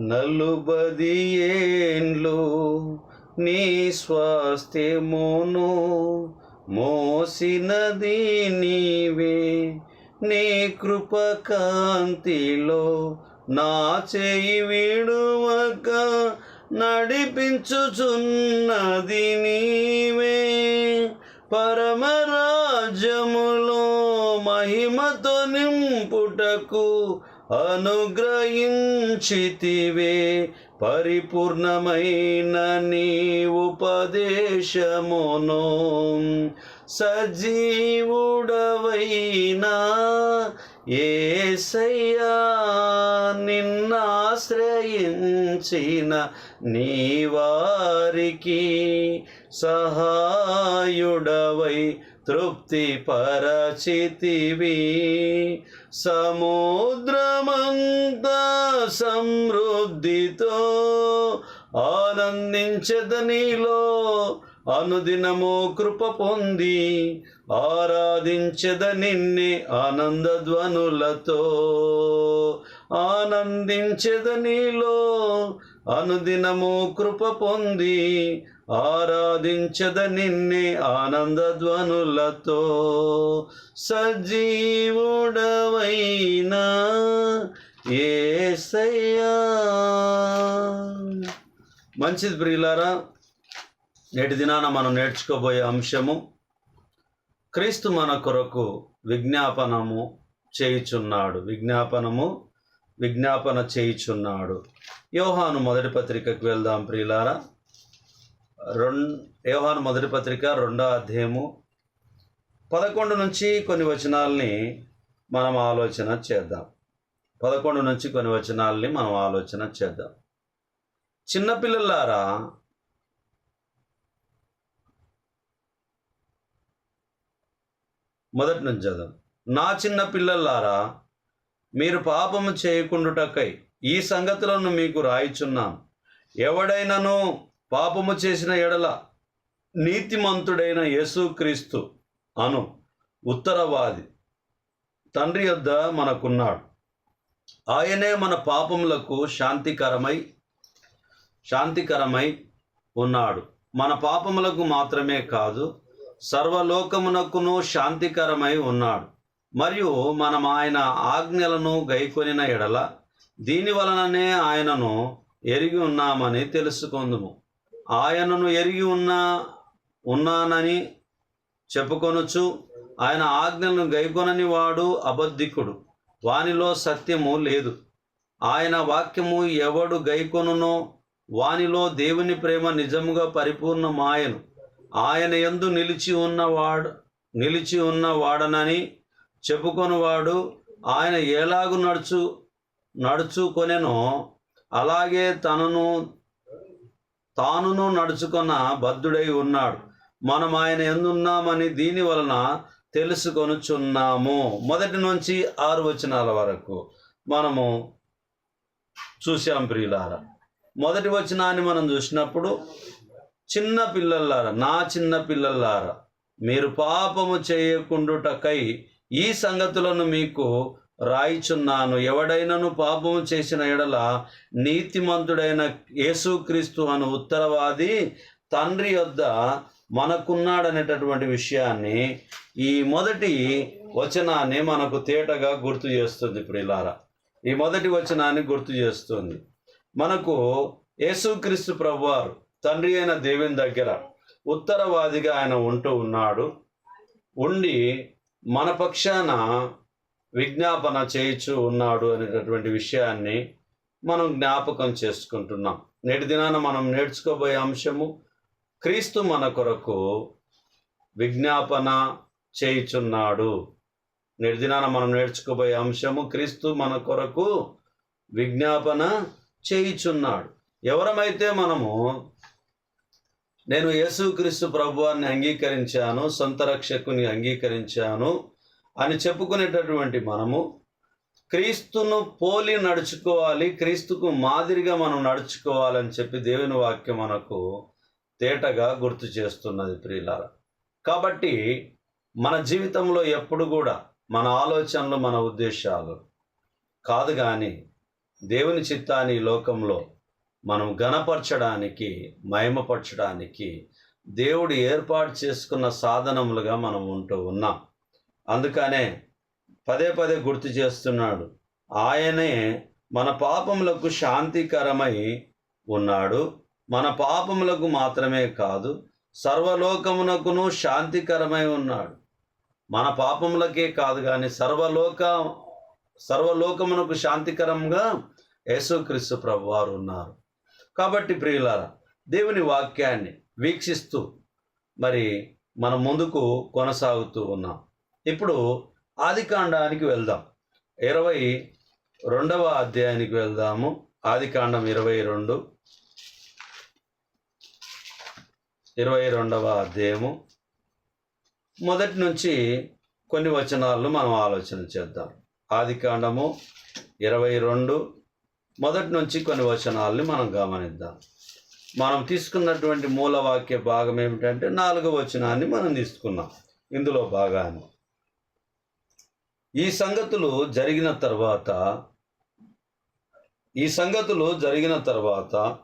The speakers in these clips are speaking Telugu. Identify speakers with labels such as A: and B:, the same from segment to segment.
A: నలుబది ఏండ్లు నీ స్వాస్థ్యమును మోసినది నీవే. నీ కృపకాంతిలో నా చేయి విడువక నడిపించుచున్నది నీవే. పరమరాజ్యములో మహిమతో నింపుటకు అనుగ్రహించితివే. పరిపూర్ణమైన నీ ఉపదేశమును సజీవుడవైనా ఏసయ్యా నిన్నాశ్రయించిన నీ వారికి సహాయుడవై తృప్తి పరచితివి సముద్రమంత సమృద్ధితో ఆనందించద నీలో అనుదినము కృప పొంది ఆరాధించద నిన్నే ఆనందధ్వనులతో ఆనందించద నీలో అనుదినము కృప పొంది ఆరాధించద నిన్నే ఆనందధ్వనులతో సజీవుడవైనా ఏసయ్యా. మంచిది ప్రియులారా నేటి దినాన మనం నేర్చుకోబోయే అంశము క్రీస్తు మన కొరకు విజ్ఞాపనము చేయుచున్నాడు. విజ్ఞాపనము విజ్ఞాపన చేయుచున్నాడు. యోహాను మొదటి పత్రికకు వెళ్దాం ప్రియులారా. రెండు యోహాను మొదటి పత్రిక రెండో అధ్యాయము పదకొండు నుంచి కొన్ని వచనాల్ని మనం ఆలోచన చేద్దాం. పదకొండు నుంచి కొన్ని వచనాల్ని మనం ఆలోచన చేద్దాం. చిన్నపిల్లలారా మొదటి నుంచి చదువు నా చిన్న పిల్లలారా మీరు పాపము చేయకుండుటకై ఈ సంగతులను మీకు రాయిచున్నాం ఎవడైనను పాపము చేసిన ఎడల నీతిమంతుడైన యేసుక్రీస్తు అను ఉత్తరవాది తండ్రి యొద్ద మనకున్నాడు. ఆయనే మన పాపములకు శాంతికరమై శాంతికరమై ఉన్నాడు. మన పాపములకు మాత్రమే కాదు సర్వలోకమునకును శాంతికరమై ఉన్నాడు. మరియు మనం ఆయన ఆజ్ఞలను గైకొనిన ఎడల దీని వలననే ఆయనను ఎరిగి ఉన్నామని తెలుసుకుందుము. ఆయనను ఎరిగి ఉన్నా ఉన్నానని చెప్పుకొనొచ్చు ఆయన ఆజ్ఞలను గైకొనని వాడు అబద్ధికుడు. వానిలో సత్యము లేదు. ఆయన వాక్యము ఎవడు గైకొనునో వానిలో దేవుని ప్రేమ నిజముగా పరిపూర్ణమాయను. ఆయన ఎందు నిలిచి ఉన్నవాడు నిలిచి ఉన్నవాడనని చెప్పుకొనివాడు ఆయన ఎలాగు నడుచు నడుచుకొనెనో అలాగే తనను తానును నడుచుకున్న బద్ధుడై ఉన్నాడు. మనం ఆయన ఎందున్నామని దీని వలన తెలుసుకొనుచున్నాము. మొదటి నుంచి ఆరు వచనాల వరకు మనము చూసాం ప్రియులారా. మొదటి వచనాన్ని మనం చూసినప్పుడు చిన్న పిల్లలారా నా చిన్న పిల్లలారా మీరు పాపము చేయకుండుటకై ఈ సంగతులను మీకు రాయిచున్నాను. ఎవడైనను పాపము చేసిన ఎడల నీతిమంతుడైన యేసుక్రీస్తు అను ఉత్తరవాది తండ్రి యొద్ద మనకున్నాడనేటటువంటి విషయాన్ని ఈ మొదటి వచనాన్ని మనకు తేటగా గుర్తు చేస్తుంది ప్రిలారా ఈ మొదటి వచనాన్ని గుర్తు చేస్తుంది. మనకు యేసుక్రీస్తు ప్రభువారు తండ్రి అయిన దేవుని దగ్గర ఉత్తరవాదిగా ఆయన ఉంటూ ఉన్నాడు. ఉండి మన పక్షాన విజ్ఞాపన చేయించు ఉన్నాడు అనేటటువంటి విషయాన్ని మనం జ్ఞాపకం చేసుకుంటున్నాం. నేటి దినాన మనం నేర్చుకోబోయే అంశము క్రీస్తు మన కొరకు విజ్ఞాపన చేయుచున్నాడు. నేటి దినాన మనం నేర్చుకోబోయే అంశము క్రీస్తు మన కొరకు విజ్ఞాపన చేయుచున్నాడు. ఎవరమైతే మనము నేను యేసుక్రీస్తు ప్రభువాన్ని అంగీకరించాను సొంత రక్షకుని అంగీకరించాను అని చెప్పుకునేటటువంటి మనము క్రీస్తును పోలి నడుచుకోవాలి క్రీస్తుకు మాదిరిగా మనం నడుచుకోవాలని చెప్పి దేవుని వాక్యం మనకు తేటగా గుర్తు చేస్తున్నది ప్రియులార. కాబట్టి మన జీవితంలో ఎప్పుడు కూడా మన ఆలోచనలు మన ఉద్దేశాలు కాదు కానీ దేవుని చిత్తాన్ని లోకంలో మనం గణపరచడానికి మహిమపరచడానికి దేవుడు ఏర్పాటు చేసుకున్న సాధనములుగా మనం ఉంటూ ఉన్నాం. అందుకనే పదే పదే గుర్తు చేస్తున్నాడు. ఆయనే మన పాపములకు శాంతికరమై ఉన్నాడు. మన పాపములకు మాత్రమే కాదు సర్వలోకమునకును శాంతికరమై ఉన్నాడు. మన పాపములకే కాదు కానీ సర్వలోక సర్వలోకమునకు శాంతికరంగా యేసుక్రీస్తు ప్రభు వారు ఉన్నారు. కాబట్టి ప్రియులారా దేవుని వాక్యాన్ని వీక్షిస్తూ మరి మనం ముందుకు కొనసాగుతూ ఉన్నాం. ఇప్పుడు ఆదికాండానికి వెళ్దాం. ఇరవై రెండవ అధ్యాయానికి వెళ్దాము. ఆదికాండం ఇరవై రెండు. ఇరవై రెండవ అధ్యాయము. మొదటి నుంచి కొన్ని వచనాలను మనం ఆలోచన చేద్దాం. ఆదికాండము ఇరవై రెండు. మొదటి నుంచి కొన్ని వచనాలని మనం గమనిద్దాం. మనం తీసుకున్నటువంటి మూలవాక్య భాగం ఏమిటంటే నాలుగవ వచనాన్ని మనం తీసుకున్నాం. ఇందులో భాగాన్ని. ఈ సంగతులు జరిగిన తర్వాత ఈ సంగతులు జరిగిన తర్వాత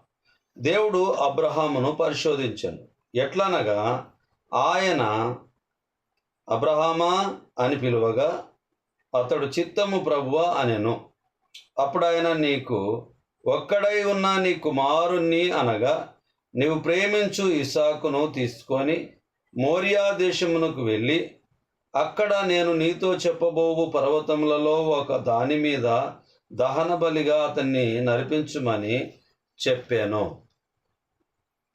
A: దేవుడు అబ్రహామును పరిశోధించాను. ఎట్లనగా ఆయన అబ్రహామా అని పిలువగా అతడు చిత్తము ప్రభువ అనెను. అప్పుడు ఆయన నీకు ఒక్కడై ఉన్న నీ కుమారుణ్ణి అనగా నీవు ప్రేమించు ఇసాకును తీసుకొని మోరియా దేశమునకు వెళ్ళి అక్కడ నేను నీతో చెప్పబోవు పర్వతములలో ఒక దాని మీద దహన బలిగా అతన్ని నడిపించుమని చెప్పాను.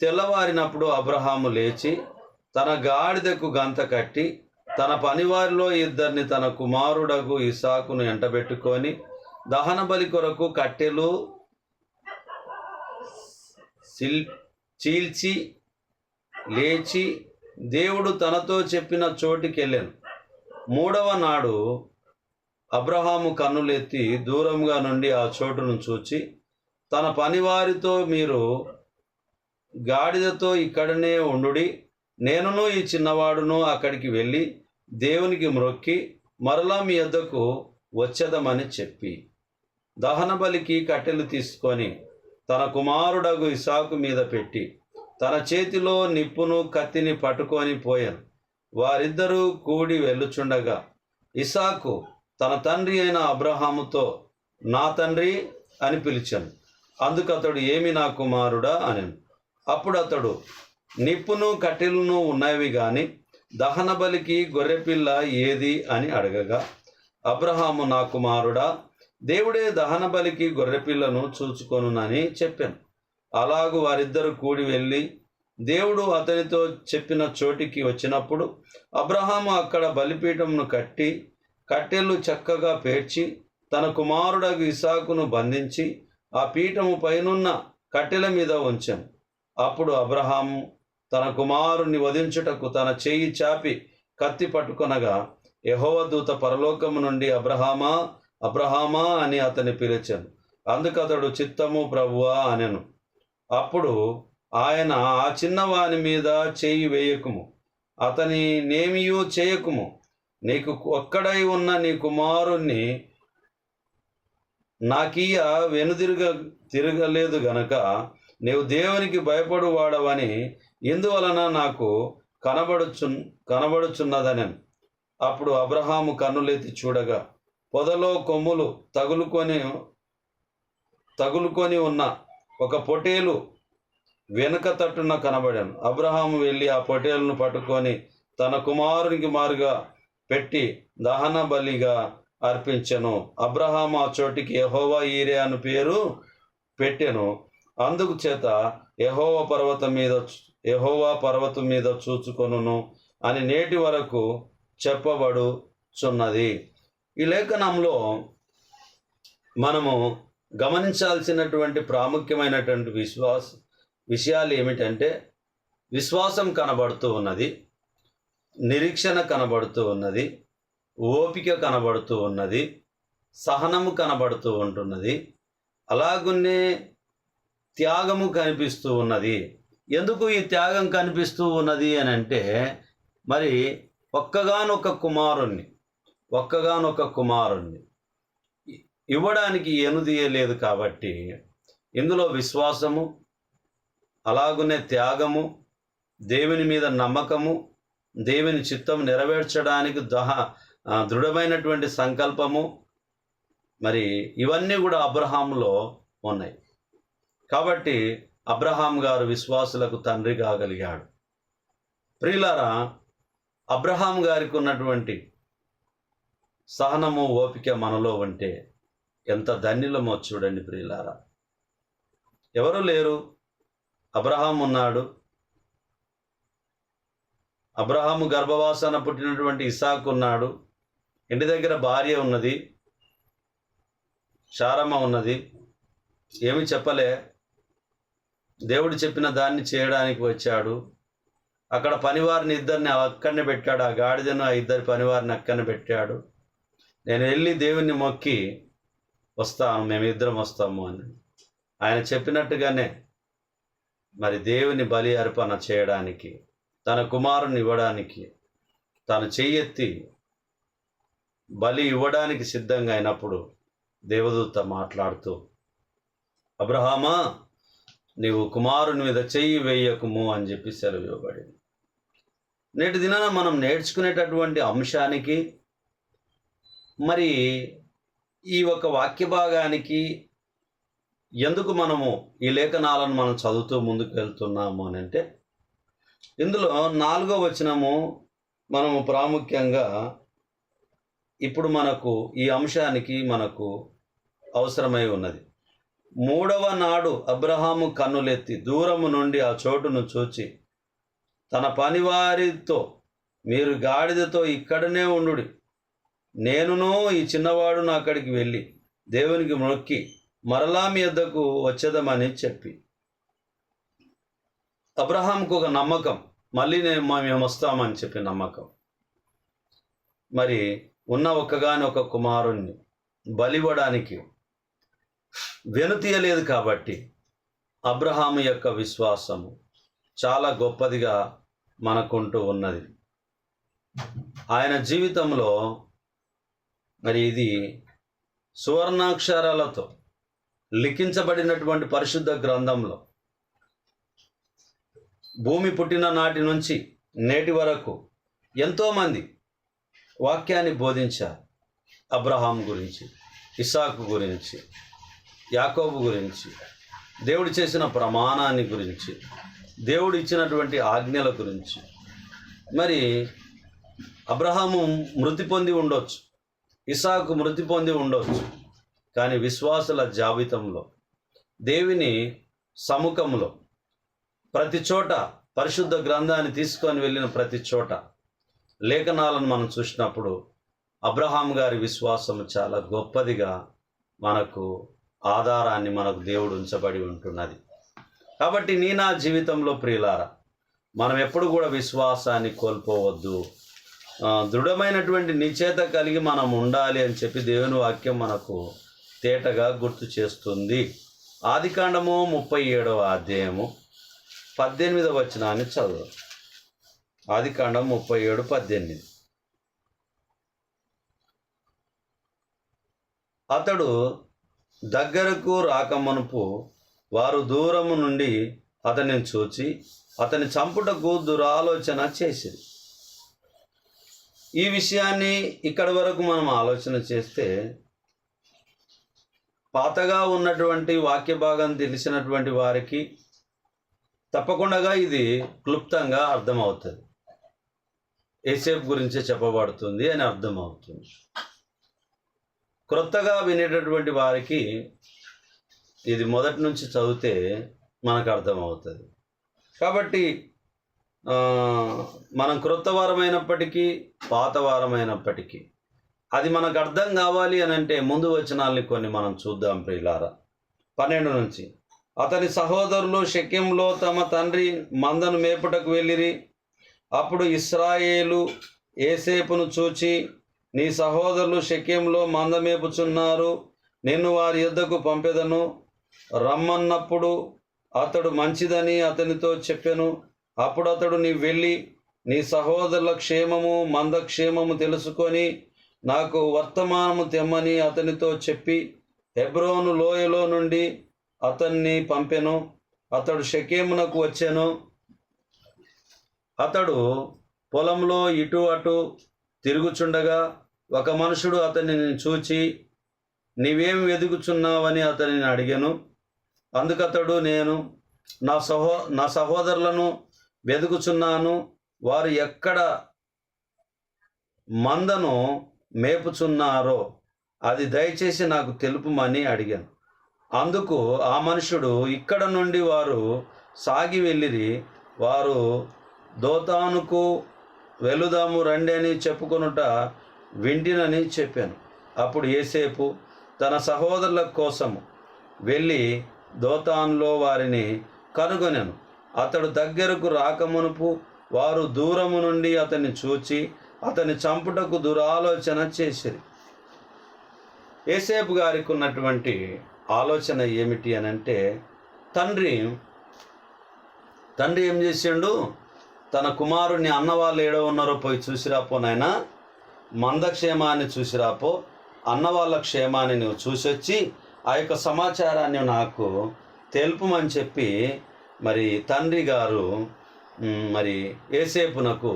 A: తెల్లవారినప్పుడు అబ్రహాము లేచి తన గాడిదకు గంత కట్టి తన పనివారిలో ఇద్దరిని తన కుమారుడకు ఇసాకును ఎంటబెట్టుకొని దహన బలి కొరకు కట్టెలు సిల్ చీల్చి లేచి దేవుడు తనతో చెప్పిన చోటికి వెళ్ళాను మూడవ నాడు అబ్రహాము కన్నులెత్తి దూరంగా నుండి ఆ చోటును చూచి తన పనివారితో మీరు గాడిదతో ఇక్కడనే ఉండుడి. నేనును ఈ చిన్నవాడును అక్కడికి వెళ్ళి దేవునికి మ్రొక్కి మరలా మీ యొద్దకు వచ్చేదమని చెప్పి. దహన బలికి కట్టెలు తీసుకొని తన కుమారుడగు ఇసాకు మీద పెట్టి తన చేతిలో నిప్పును కత్తిని పట్టుకొని పోయాను. వారిద్దరూ కూడి వెళ్ళుచుండగా ఇసాకు తన తండ్రి అయిన అబ్రహాముతో నా తండ్రి అని పిలిచాను. అందుకు అతడు ఏమి నా కుమారుడా అని అప్పుడు అతడు నిప్పును కట్టెలను ఉన్నవి కానీ దహన బలికి గొర్రెపిల్ల ఏది అని అడగగా అబ్రహాము నా కుమారుడా దేవుడే దహన బలికి గొర్రెపిల్లను చూచుకొనునని చెప్పాను. అలాగు వారిద్దరు కూడి వెళ్ళి దేవుడు అతనితో చెప్పిన చోటికి వచ్చినప్పుడు అబ్రహాము అక్కడ బలిపీఠంను కట్టి కట్టెలు చక్కగా పేర్చి తన కుమారుడగు ఇసాకును బంధించి ఆ పీఠము పైనున్న కట్టెల మీద ఉంచాను. అప్పుడు అబ్రహాము తన కుమారుని వధించుటకు తన చేయి చాపి కత్తి పట్టుకొనగా యహోవదూత పరలోకము నుండి అబ్రహామా అబ్రహామా అని అతని పిలిచాను. అందుకు అతడు చిత్తము ప్రభువా అనెను. అప్పుడు ఆయన ఆ చిన్నవాని మీద చేయి వేయకుము. అతని నేమియూ చేయకుము. నీకు ఒక్కడై ఉన్న నీ కుమారుణ్ణి నాకీయ వెనుదిరుగ తిరగలేదు గనక నీవు దేవునికి భయపడువాడవని ఇందువలన నాకు కనబడుచు కనబడుచున్నదని అప్పుడు అబ్రహాము కన్నులెత్తి చూడగా పొదలో కొమ్ములు తగులుకొని తగులుకొని ఉన్న ఒక పొటేలు వెనుక తట్టున కనబడాను అబ్రహాము వెళ్ళి ఆ పొటేలను పట్టుకొని తన కుమారునికి మారుగా పెట్టి దహన బలిగా అర్పించెను. అబ్రహాం ఆ చోటికి ఎహోవా ఈరే అని పేరు పెట్టెను. అందుకు చేత యెహోవ పర్వతం మీద యహోవా పర్వతం మీద చూచుకొనును అని నేటి వరకు చెప్పబడుచున్నది. ఈ లేఖనంలో మనము గమనించాల్సినటువంటి ప్రాముఖ్యమైనటువంటి విశ్వాసం విషయాలు ఏమిటంటే విశ్వాసం కనబడుతూ ఉన్నది నిరీక్షణ కనబడుతూ ఉన్నది ఓపిక కనబడుతూ ఉన్నది సహనము కనబడుతూ ఉంటున్నది అలాగున్నే త్యాగము కనిపిస్తూ ఉన్నది. ఎందుకు ఈ త్యాగం కనిపిస్తూ ఉన్నది అని అంటే మరి ఒక్కగానొక్క కుమారుణ్ణి ఒక్కగానొక్క కుమారుణ్ణి ఇవ్వడానికి ఎనుదీయలేదు కాబట్టి ఇందులో విశ్వాసము అలాగునే త్యాగము దేవుని మీద నమ్మకము దేవుని చిత్తం నెరవేర్చడానికి దహ దృఢమైనటువంటి సంకల్పము. మరి ఇవన్నీ కూడా అబ్రహాంలో ఉన్నాయి. కాబట్టి అబ్రహాం గారు విశ్వాసులకు తండ్రి కాగలిగాడు ప్రియులారా అబ్రహాం గారికి ఉన్నటువంటి సహనము ఓపిక మనలో ఉంటే ఎంత ధన్యులమో చూడండి ప్రియులారా. ఎవరు లేరు. అబ్రహాం ఉన్నాడు. అబ్రహాము గర్భవాసాన పుట్టినటువంటి ఇసాక్ ఉన్నాడు. ఇంటి దగ్గర భార్య ఉన్నది. శారమ్మ ఉన్నది. ఏమి చెప్పలే. దేవుడు చెప్పిన దాన్ని చేయడానికి వచ్చాడు. అక్కడ పనివారిని ఇద్దరిని అక్కడనే పెట్టాడు. ఆ గాడిదను ఆ ఇద్దరి పనివారిని అక్కడనే పెట్టాడు. నేను వెళ్ళి దేవుణ్ణి మొక్కి వస్తాను. మేమిద్దరం వస్తాము అని. ఆయన చెప్పినట్టుగానే మరి దేవుని బలి అర్పణ చేయడానికి తన కుమారుని ఇవ్వడానికి తను చెయ్యెత్తి బలి ఇవ్వడానికి సిద్ధంగా అయినప్పుడు దేవదూత మాట్లాడుతూ అబ్రహామా నీవు కుమారుని మీద చెయ్యి వేయకుము అని చెప్పి సెలవు ఇవ్వబడింది. నేటి దినాన మనం నేర్చుకునేటటువంటి అంశానికి మరి ఈ ఒక వాక్య భాగానికి ఎందుకు మనము ఈ లేఖనాలను మనం చదువుతూ ముందుకు వెళ్తున్నాము అని అంటే ఇందులో నాలుగో వచనము మనము ప్రాముఖ్యంగా ఇప్పుడు మనకు ఈ అంశానికి మనకు అవసరమై ఉన్నది. మూడవ నాడు అబ్రహాము కన్నులెత్తి దూరము నుండి ఆ చోటును చూచి తన పనివారితో మీరు గాడిదతో ఇక్కడనే ఉండుడి. నేనును ఈ చిన్నవాడును అక్కడికి వెళ్ళి దేవునికి మొక్కి మరలా మీ వద్దకు వచ్చేదమని చెప్పి. అబ్రహాంకు ఒక నమ్మకం. మళ్ళీ నేను మా- మేము వస్తామని చెప్పి నమ్మకం. మరి ఉన్న ఒక్కగాని ఒక కుమారుణ్ణి బలివ్వడానికి వెనుతీయలేదు కాబట్టి అబ్రహాము యొక్క విశ్వాసము చాలా గొప్పదిగా మనకుంటూ ఉన్నది. ఆయన జీవితంలో మరి ఇది సువర్ణాక్షరాలతో లిఖించబడినటువంటి పరిశుద్ధ గ్రంథంలో భూమి పుట్టిన నాటి నుంచి నేటి వరకు ఎంతోమంది వాక్యాన్ని బోధించారు. అబ్రహాం గురించి ఇసాకు గురించి యాకోబు గురించి దేవుడు చేసిన ప్రమాణాన్ని గురించి దేవుడు ఇచ్చినటువంటి ఆజ్ఞల గురించి. మరి అబ్రహాము మృతి పొంది ఉండొచ్చు ఇసాకు మృతి పొంది ఉండొచ్చు. కానీ విశ్వాసుల జాబితంలో దేవుని సముఖంలో ప్రతి చోట పరిశుద్ధ గ్రంథాన్ని తీసుకొని వెళ్ళిన ప్రతి చోట లేఖనాలను మనం చూసినప్పుడు అబ్రహాం గారి విశ్వాసం చాలా గొప్పదిగా మనకు ఆధారాన్ని మనకు దేవుడు ఉంచబడి ఉంటున్నది. కాబట్టి నీ నా జీవితంలో ప్రియులారా మనం ఎప్పుడు కూడా విశ్వాసాన్ని కోల్పోవద్దు. దృఢమైనటువంటి నిచేత కలిగి మనం ఉండాలి అని చెప్పి దేవుని వాక్యం మనకు తేటగా గుర్తు చేస్తుంది. ఆదికాండము ముప్పై ఏడవ అధ్యాయము పద్దెనిమిదవ వచనాన్ని చదువు. ఆదికాండం ముప్పై ఏడు పద్దెనిమిది. అతడు దగ్గరకు రాకమనుపు వారు దూరము నుండి అతనిని చూచి అతని చంపుటకు దురాలోచన చేసింది ఈ విషయాన్ని ఇక్కడి వరకు మనం ఆలోచన చేస్తే పాతగా ఉన్నటువంటి వాక్య భాగం తెలిసినటువంటి వారికి తప్పకుండా ఇది క్లుప్తంగా అర్థమవుతుంది. ఏసేపు గురించే చెప్పబడుతుంది అని అర్థమవుతుంది. క్రొత్తగా వినేటటువంటి వారికి ఇది మొదటి నుంచి చదివితే మనకు అర్థమవుతుంది. కాబట్టి మనం క్రొత్త వారమైనప్పటికీ పాత వారమైనప్పటికీ అది మనకు అర్థం కావాలి అని అంటే ముందు వచనాల్ని కొన్ని మనం చూద్దాం ప్రియులారా. పన్నెండు నుంచి అతని సహోదరులు శక్యంలో తమ తండ్రి మందను మేపుటకు వెళ్ళిరి. అప్పుడు ఇస్రాయేలు ఏసేపును చూచి నీ సహోదరులు శక్యంలో మంద మేపుచున్నారు నిన్ను వారి యుద్ధకు పంపెదను. రమ్మన్నప్పుడు అతడు మంచిదని అతనితో చెప్పెను. అప్పుడు అతడు నీ వెళ్ళి నీ సహోదరుల క్షేమము మంద క్షేమము తెలుసుకొని నాకు వర్తమానము తెమ్మని అతనితో చెప్పి హెబ్రోను లోయలో నుండి అతన్ని పంపెను. అతడు షకేమునకు వచ్చాను. అతడు పొలంలో ఇటు అటు తిరుగుచుండగా ఒక మనుషుడు అతనిని చూచి నీవేం వెతుకుచున్నావని అతనిని అడిగాను. అందుకతడు నేను నా సహో నా సహోదరులను వెతుకుచున్నాను వారు ఎక్కడ మందను మేపుచున్నారో అది దయచేసి నాకు తెలుపుమని అడిగాను. అందుకు ఆ మనుషుడు ఇక్కడ నుండి వారు సాగి వెళ్ళిరి వారు దోతానుకు వెలుదాము రండి అని చెప్పుకొనుట వింటినని చెప్పాను. అప్పుడు ఏసేపు తన సహోదరుల కోసము వెళ్ళి దోతాన్లో వారిని కనుగొనెను. అతడు దగ్గరకు రాకమునుపు వారు దూరము నుండి అతన్ని చూచి అతని చంపుటకు దురాలోచన చేసిరి. ఏసేపు గారికి ఉన్నటువంటి ఆలోచన ఏమిటి అని అంటే తండ్రి తండ్రి ఏం చేసిండు? తన కుమారుని అన్నవాళ్ళు ఏడో ఉన్నారో పోయి చూసిరాపో నాయన. మందక్షేమాన్ని చూసిరాపో అన్నవాళ్ళ క్షేమాన్ని నువ్వు చూసొచ్చి ఆ యొక్క సమాచారాన్ని నాకు తెలుపమని చెప్పి మరి తండ్రి గారు మరి ఏసేపునకు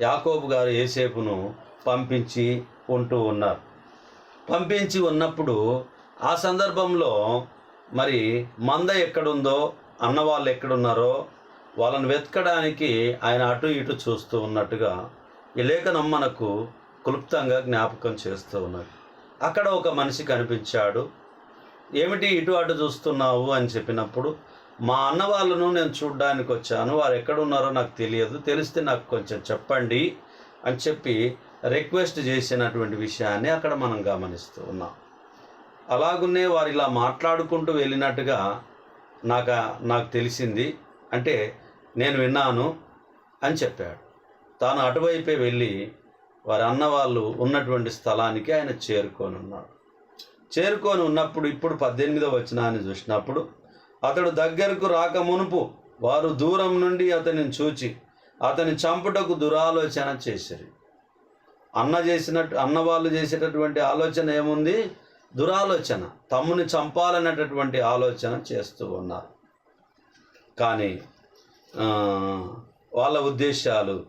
A: యాకోబు గారు ఏసేపును పంపించి ఉంటూ ఉన్నారు. పంపించి ఉన్నప్పుడు ఆ సందర్భంలో మరి మంద ఎక్కడుందో అన్న వాళ్ళు ఎక్కడున్నారో వాళ్ళని వెతకడానికి ఆయన అటు ఇటు చూస్తూ ఉన్నట్టుగా ఈ లేఖనం మనకు క్లుప్తంగా జ్ఞాపకం చేస్తూ ఉన్నది. అక్కడ ఒక మనిషి కనిపించాడు. ఏమిటి ఇటు అటు చూస్తున్నావు? అని చెప్పినప్పుడు మా అన్న వాళ్ళను నేను చూడడానికి వచ్చాను వారు ఎక్కడున్నారో నాకు తెలియదు. తెలిస్తే నాకు కొంచెం చెప్పండి అని చెప్పి రిక్వెస్ట్ చేసినటువంటి విషయాన్ని అక్కడ మనం గమనిస్తూ ఉన్నాం. అలాగునే వారు ఇలా మాట్లాడుకుంటూ వెళ్ళినట్టుగా నాకు నాకు తెలిసింది. అంటే నేను విన్నాను అని చెప్పాడు. తాను అటువైపే వెళ్ళి వారి అన్న వాళ్ళు ఉన్నటువంటి స్థలానికి ఆయన చేరుకొని ఉన్నాడు చేరుకొని ఉన్నప్పుడు ఇప్పుడు పద్దెనిమిదవ వచనాన్ని చూసినప్పుడు అతడు దగ్గరకు రాక మునుపు వారు దూరం నుండి అతనిని చూచి అతని చంపుటకు దురాలోచన చేశారు అన్న చేసినట్టు అన్నవాళ్ళు చేసేటటువంటి ఆలోచన ఏముంది? దురాలోచన. తమ్ముని చంపాలనేటటువంటి ఆలోచన చేస్తూ ఉన్నారు. కానీ వాళ్ళ ఉద్దేశాలు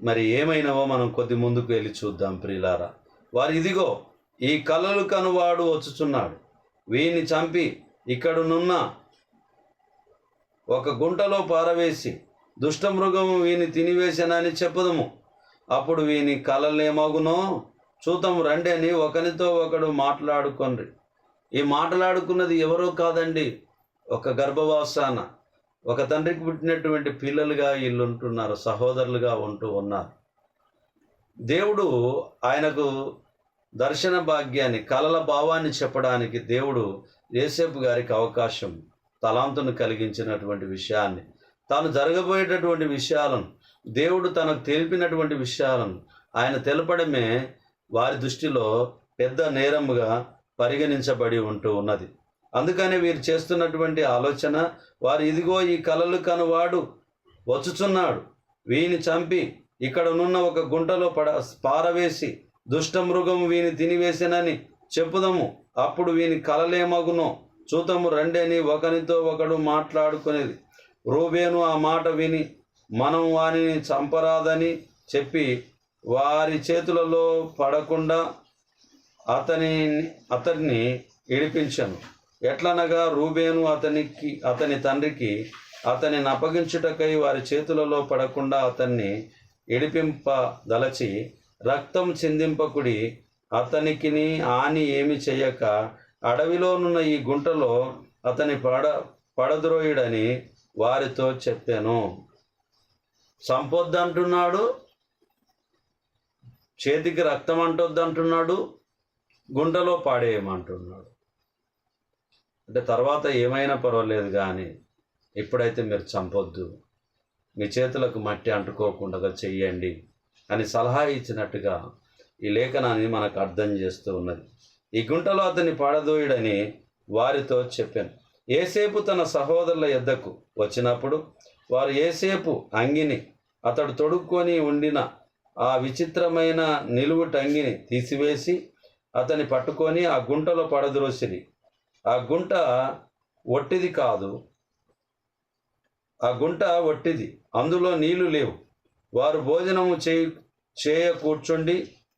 A: మరి ఏమైనవో మనం కొద్ది ముందుకు వెళ్ళి చూద్దాం ప్రియులారా. వారు ఇదిగో ఈ కలలు కనువాడు వచ్చుచున్నాడు. వీని చంపి ఇక్కడనున్న ఒక గుంటలో పారవేసి దుష్టమృగము వీని తినివేశానని చెప్పదము. అప్పుడు వీని కలలేమగునో చూతం రండి అని ఒకనితో ఒకడు మాట్లాడుకోండి ఈ మాట్లాడుకున్నది ఎవరో కాదండి ఒక గర్భవాసాన. ఒక తండ్రికి పుట్టినటువంటి పిల్లలుగా వీళ్ళు ఉంటున్నారు సహోదరులుగా ఉంటూ ఉన్నారు. దేవుడు ఆయనకు దర్శన భాగ్యాన్ని కలల భావాన్ని చెప్పడానికి దేవుడు యేసేపు గారికి అవకాశం తలాంతును కలిగించినటువంటి విషయాన్ని తాను జరగబోయేటటువంటి విషయాలను దేవుడు తనకు తెలిపినటువంటి విషయాలను ఆయన తెలపడమే వారి దృష్టిలో పెద్ద నేరముగా పరిగణించబడి ఉంటూ ఉన్నది. అందుకనే వీరు చేస్తున్నటువంటి ఆలోచన వారు ఇదిగో ఈ కలలు కనువాడు వచ్చుచున్నాడు. వీని చంపి ఇక్కడనున్న ఒక గుంటలో పడ పారవేసి దుష్టమృగము వీని తినివేసినని చెప్పుదము. అప్పుడు వీని కలలేమగునో? చూతము రండి అని ఒకనితో ఒకడు మాట్లాడుకునేది. రూబేను ఆ మాట విని మనం వానిని చంపరాదని చెప్పి వారి చేతులలో పడకుండా అతని అతన్ని ఇడిపించను. ఎట్లనగా రూబేను అతనికి అతని తండ్రికి అతనిని అప్పగించుటకై వారి చేతులలో పడకుండా అతన్ని ఇడిపింపదలచి రక్తం చిందింపకుడి అతనికిని హాని ఏమి చేయక అడవిలోనున్న ఈ గుంటలో అతని పడ పడద్రోయుడని వారితో చెప్పాను. సంపొద్దంటున్నాడు చేతికి రక్తం అంటొద్దంటున్నాడు గుంటలో పాడేయమంటున్నాడు. అంటే తర్వాత ఏమైనా పర్వాలేదు కానీ ఇప్పుడైతే మీరు చంపొద్దు. మీ చేతులకు మట్టి అంటుకోకుండా చెయ్యండి అని సలహా ఇచ్చినట్టుగా ఈ లేఖనాన్ని మనకు అర్థం చేస్తూ ఉన్నది. ఈ గుంటలో అతన్ని పడదోయుడని వారితో చెప్పాను. ఏసేపు తన సహోదరుల యొద్దకు వచ్చినప్పుడు వారు ఏసేపు అంగిని అతడు తొడుక్కొని ఉండిన ఆ విచిత్రమైన నిలువుటంగిని తీసివేసి అతని పట్టుకొని ఆ గుంటలో పడద్రోసిరి. ఆ గుంట ఒట్టిది కాదు ఆ గుంట ఒట్టిది అందులో నీళ్ళు లేవు. వారు భోజనము చేయ చేయ కూర్చుండి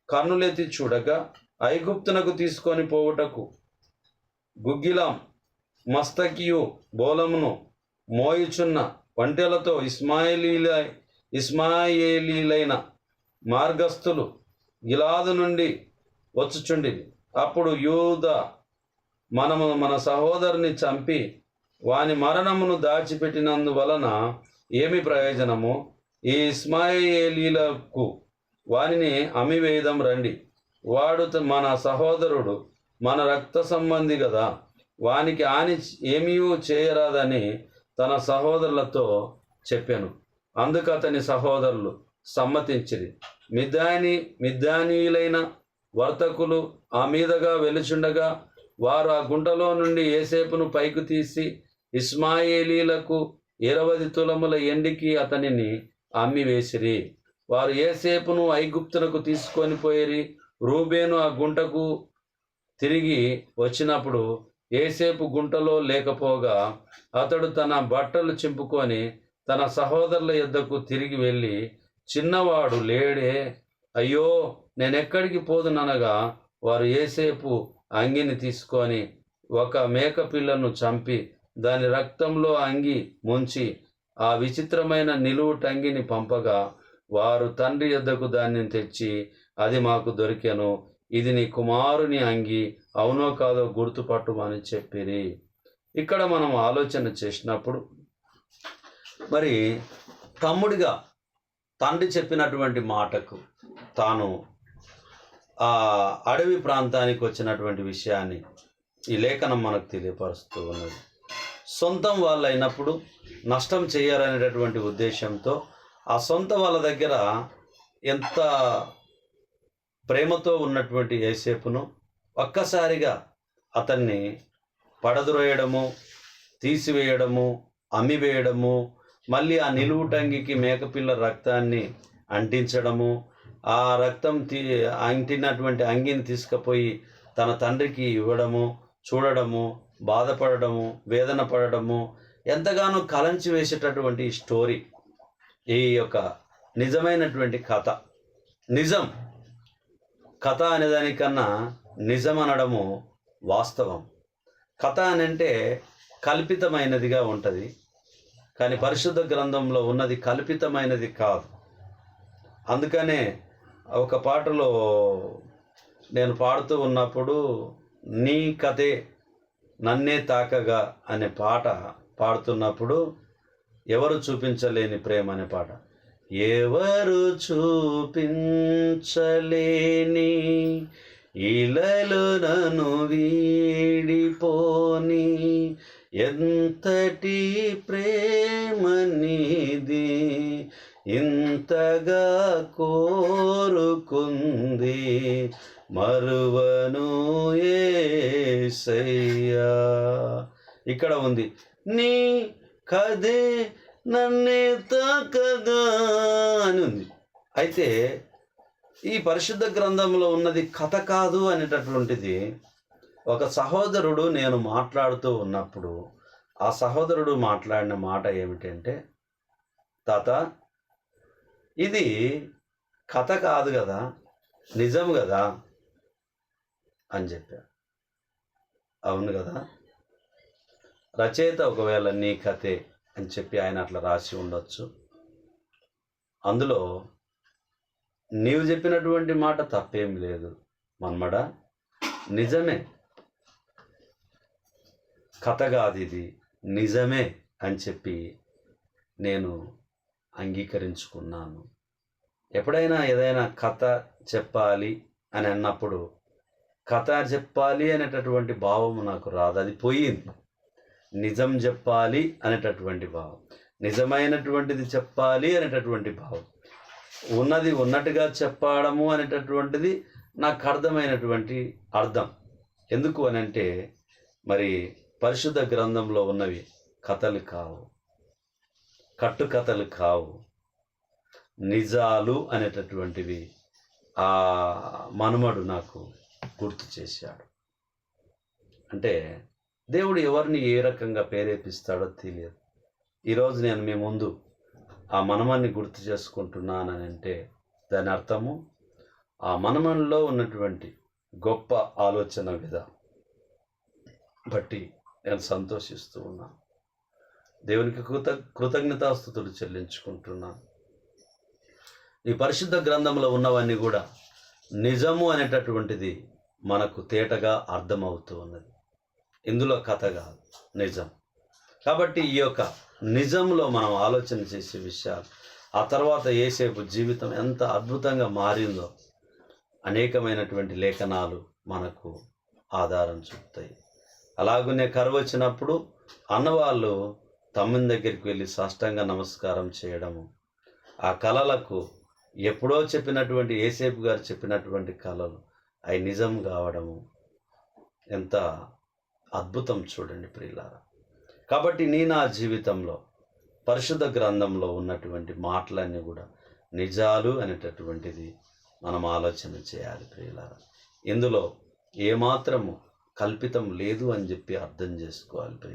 A: కన్నులెత్తి చూడగా ఐగుప్తునకు తీసుకొని పోవుటకు. గుగ్గిలాం మస్తకియు బోలమును మోయుచున్న వంటెలతో ఇస్మాయిలీల ఇస్మాయేలీలైన మార్గస్థులు గిలాదు నుండి వచ్చుచుండి అప్పుడు యూద మనము మన సహోదరుని చంపి వాని మరణమును దాచిపెట్టినందువలన ఏమి ప్రయోజనము? ఈ ఇస్మాయేలీలకు వానిని అమివేదం రండి. వాడు మన సహోదరుడు మన రక్త సంబంధి కదా. వానికి హాని ఏమీ చేయరాదని తన సహోదరులతో చెప్పాను. అందుకు అతని సహోదరులు సమ్మతించిరి. మిద్దాని మిద్దానీయులైన వర్తకులు ఆ మీదగా వెలుచుండగా వారు ఆ గుంటలో నుండి ఏసేపును పైకి తీసి ఇస్మాయేలీలకు ఇరవై తులముల ఎండికి అతనిని అమ్మి వేసిరి వారు ఏసేపును ఐగుప్తునకు తీసుకొని పోయిరి. రూబేను ఆ గుంటకు తిరిగి వచ్చినప్పుడు ఏసేపు గుంటలో లేకపోగా అతడు తన బట్టలు చింపుకొని తన సహోదరుల యొద్దకు తిరిగి వెళ్ళి చిన్నవాడు లేడే. అయ్యో నేనెక్కడికి పోదుననగా వారు ఏసేపు అంగిని తీసుకొని ఒక మేక పిల్లను చంపి దాని రక్తంలో అంగి ముంచి ఆ విచిత్రమైన నిలువుటంగిని పంపగా వారు తండ్రి యొద్దకు దాన్ని తెచ్చి అది మాకు దొరికెను. ఇది నీ కుమారుని అంగి అవునో కాదో గుర్తుపట్టుమని చెప్పిరి. ఇక్కడ మనం ఆలోచన చేసినప్పుడు మరి తమ్ముడిగా తండ్రి చెప్పినటువంటి మాటకు తాను ఆ అడవి ప్రాంతానికి వచ్చినటువంటి విషయాన్ని ఈ లేఖనం మనకు తెలియపరుస్తూ ఉన్నది. సొంతం వాళ్ళు అయినప్పుడు నష్టం చేయాలనేటటువంటి ఉద్దేశంతో ఆ సొంత వాళ్ళ దగ్గర ఎంత ప్రేమతో ఉన్నటువంటి ఏసేపును ఒక్కసారిగా అతన్ని పడద్రోయడము తీసివేయడము అమ్మివేయడము మళ్ళీ ఆ నిలువుటంగికి మేకపిల్ల రక్తాన్ని అంటించడము ఆ రక్తం తీ అంటినటువంటి అంగిని తీసుకుపోయి తన తండ్రికి ఇవ్వడము చూడడము బాధపడడము వేదన పడడము ఎంతగానో కలంచి వేసేటటువంటి స్టోరీ ఈ యొక్క నిజమైనటువంటి కథ. నిజం. కథ అనేదానికన్నా నిజం అనడము వాస్తవం. కథ అని అంటే కల్పితమైనదిగా ఉంటుంది. కానీ పరిశుద్ధ గ్రంథంలో ఉన్నది కల్పితమైనది కాదు. అందుకనే ఒక పాటలో నేను పాడుతూ ఉన్నప్పుడు నీ కథే నన్నే తాకగా అనే పాట పాడుతున్నప్పుడు ఎవరు చూపించలేని ప్రేమ అనే పాట. ఎవరు చూపించలేని ఇలలు నను వీడిపోని. ఎంతటి ప్రేమ నీది ఇంతగా కోరుకుంది మరువను ఏసయ్యా. ఇక్కడ ఉంది నీ కదే నన్నే తాకగా అని ఉంది. అయితే ఈ పరిశుద్ధ గ్రంథంలో ఉన్నది కథ కాదు అనేటటువంటిది ఒక సహోదరుడు నేను మాట్లాడుతూ ఉన్నప్పుడు ఆ సహోదరుడు మాట్లాడిన మాట ఏమిటంటే తాత ఇది కథ కాదు కదా నిజం కదా అని చెప్పా. అవును కదా? రచయిత ఒకవేళ నీ కథే అని చెప్పి ఆయన అట్లా రాసి ఉండొచ్చు. అందులో నీవు చెప్పినటువంటి మాట తప్పేం లేదు మన్మడ. నిజమే. కథ కాదు ఇది. నిజమే అని చెప్పి నేను అంగీకరించుకున్నాను. ఎప్పుడైనా ఏదైనా కథ చెప్పాలి అని అన్నప్పుడు కథ చెప్పాలి అనేటటువంటి భావం నాకు రాదు. అది పోయింది. నిజం చెప్పాలి అనేటటువంటి భావం. నిజమైనటువంటిది చెప్పాలి అనేటటువంటి భావం. ఉన్నది ఉన్నట్టుగా చెప్పడము అనేటటువంటిది నాకు అర్థమైనటువంటి అర్థం. ఎందుకు అని అంటే మరి పరిశుద్ధ గ్రంథంలో ఉన్నవి కథలు కావు. కట్టుకథలు కావు. నిజాలు అనేటటువంటివి ఆ మనుమడు నాకు గుర్తు చేశాడు. అంటే దేవుడు ఎవరిని ఏ రకంగా ప్రేరేపిస్తాడో తెలియదు. ఈరోజు నేను మీ ముందు ఆ మనమాన్ని గుర్తు చేసుకుంటున్నానని అంటే దాని అర్థము ఆ మనమంలో ఉన్నటువంటి గొప్ప ఆలోచన విధానం బట్టి నేను సంతోషిస్తూ ఉన్నాను. దేవునికి కృత కృతజ్ఞతాస్థుతులు చెల్లించుకుంటున్నాను. ఈ పరిశుద్ధ గ్రంథంలో ఉన్నవన్నీ కూడా నిజము అనేటటువంటిది మనకు తేటగా అర్థమవుతూ ఉన్నది. ఇందులో కథ కాదు నిజం. కాబట్టి ఈ యొక్క నిజంలో మనం ఆలోచన చేసే విషయాలు ఆ తర్వాత ఏసేపు జీవితం ఎంత అద్భుతంగా మారిందో అనేకమైనటువంటి లేఖనాలు మనకు ఆధారం చూపుతాయి. అలాగనే కరువు వచ్చినప్పుడు అన్నవాళ్ళు తమ్మిన దగ్గరికి వెళ్ళి సాష్టంగా నమస్కారం చేయడము ఆ కళలకు ఎప్పుడో చెప్పినటువంటి ఏసేపు గారు చెప్పినటువంటి కళలు అవి నిజం కావడము ఎంత అద్భుతం చూడండి ప్రియులారా. కాబట్టి నీ నా జీవితంలో పరిశుద్ధ గ్రంథంలో ఉన్నటువంటి మాటలన్నీ కూడా నిజాలు అనేటటువంటిది మనం ఆలోచన చేయాలి ప్రియులారా. ఇందులో ఏమాత్రము కల్పితం లేదు అని చెప్పి అర్థం చేసుకోవాలి ప్రియులు